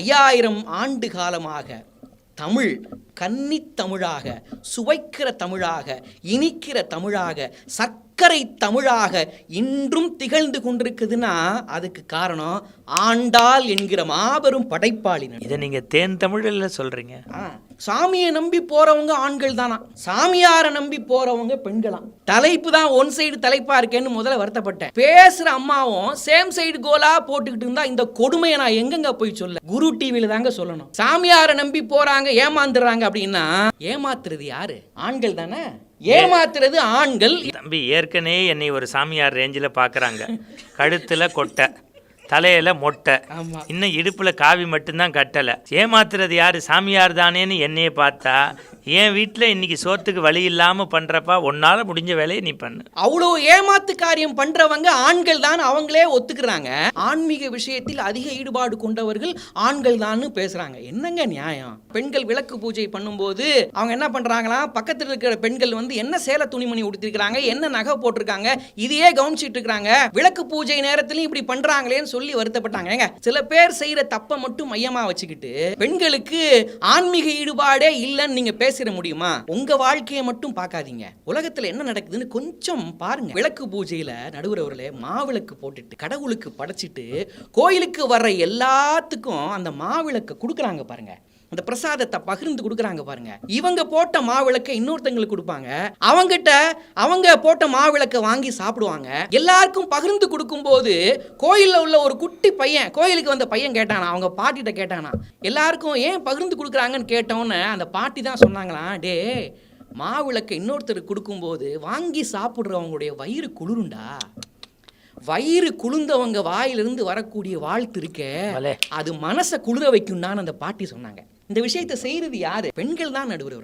ஐயாயிரம் ஆண்டு காலமாக தமிழ் கன்னித் தமிழாக சுவைக்கிற தமிழாக இனிக்கிற தமிழாக சர்க்கரை தமிழாக இன்றும் திகழ்ந்து கொண்டிருக்குதுன்னா அதுக்கு காரணம் ஆண்டாள் என்கிற மாபெரும் படைப்பாளினர் இதை நீங்க தேன் தமிழில் சொல்றீங்க? ஆ, சாமியை நம்பி போறவங்க ஆண்கள் தானா? சாமியாரை நம்பி போறவங்க பெண்களாம். தலைப்பு தான் ஒன் சைடு தலைப்பா இருக்கேன்னு முதல்ல வருத்தப்பட்டேன். பேசுற அம்மாவும் சேம் சைடு கோலா போட்டுக்கிட்டு இருந்தா இந்த கொடுமையை நான் எங்கெங்க போய் சொல்ல? குரு டிவில தாங்க சொல்லணும். சாமியாரை நம்பி போறாங்க ஏமாந்துடுறாங்க அப்படின்னா ஏமாத்துறது யாரு? ஆண்கள் தானே? ஏமாத்துறது ஆண்கள். தம்பி ஏற்கனவே என்னை ஒரு சாமியார் ரேஞ்சில் பார்க்குறாங்க கழுத்தில் கொட்டை. தலையில மொட்டை. இன்னும் இடுப்புல காவி மட்டும்தான் கட்டலை. ஏமாத்துறது யாரு? சாமியார் தானேன்னு என்னைய பார்த்தா என் வீட்டில் இன்னைக்கு சோத்துக்கு வழி இல்லாமல் பண்ணுறப்பா உன்னால் முடிஞ்ச வேலையை நீ பண்ணு. அவ்வளோ ஏமாத்து காரியம் பண்றவங்க ஆண்கள் தான் அவங்களே ஒத்துக்கிறாங்க. ஆன்மீக விஷயத்தில் அதிக ஈடுபாடு கொண்டவர்கள் ஆண்கள் தான் பேசுறாங்க. என்னங்க நியாயம்? பெண்கள் விளக்கு பூஜை பண்ணும்போது அவங்க என்ன பண்றாங்களா? பக்கத்தில் இருக்கிற பெண்கள் வந்து என்ன சேலை துணிமணி உடுத்திருக்கிறாங்க? என்ன நகை போட்டிருக்காங்க? இதையே கவனிச்சிட்டு இருக்காங்க விளக்கு பூஜை நேரத்திலையும் இப்படி பண்ணுறாங்களேன்னு சொல்லி வருத்தப்பட்டாங்க. ஏங்க சில பேர் செய்யற தப்பை மட்டும் மையமா வச்சுக்கிட்டு பெண்களுக்கு ஆன்மீக ஈடுபாடே இல்லைன்னு நீங்க பேசிட முடியுமா? உங்க வாழ்க்கையை மட்டும் பார்க்காதீங்க. உலகத்துல என்ன நடக்குதுன்னு கொஞ்சம் பாருங்க. விளக்கு பூஜையில நடுவர் மாவிளக்கு போட்டுட்டு கடவுளுக்கு படைச்சிட்டு கோயிலுக்கு வர்ற எல்லாத்துக்கும் அந்த மாவிளக்க கொடுக்குறாங்க பாருங்க. அந்த பிரசாதத்தை பகிர்ந்து கொடுக்குறாங்க பாருங்க. இவங்க போட்ட மாவிளக்கை இன்னொருத்தங்களுக்கு கொடுப்பாங்க. அவங்கிட்ட அவங்க போட்ட மாவிளக்கை வாங்கி சாப்பிடுவாங்க. எல்லாருக்கும் பகிர்ந்து கொடுக்கும்போது கோயில்ல உள்ள ஒரு குட்டி பையன் கோயிலுக்கு வந்த பையன் கேட்டானா? அவங்க பாட்டிகிட்ட கேட்டானா? எல்லாருக்கும் ஏன் பகிர்ந்து கொடுக்குறாங்கன்னு கேட்டோன்னே அந்த பாட்டி தான் சொன்னாங்களாம் டே மாவிளக்கை இன்னொருத்தருக்கு கொடுக்கும்போது வாங்கி சாப்பிட்றவங்களுடைய வயிறு குளிருண்டா? வயிறு குளிர்ந்தவங்க வாயிலிருந்து வரக்கூடிய வாழ்த்து இருக்கே. அது மனசை குளிர வைக்கும் அந்த பாட்டி சொன்னாங்க. இந்த விஷயத்தை செய்யறது யாரு? பெண்கள் தான் நடுவர்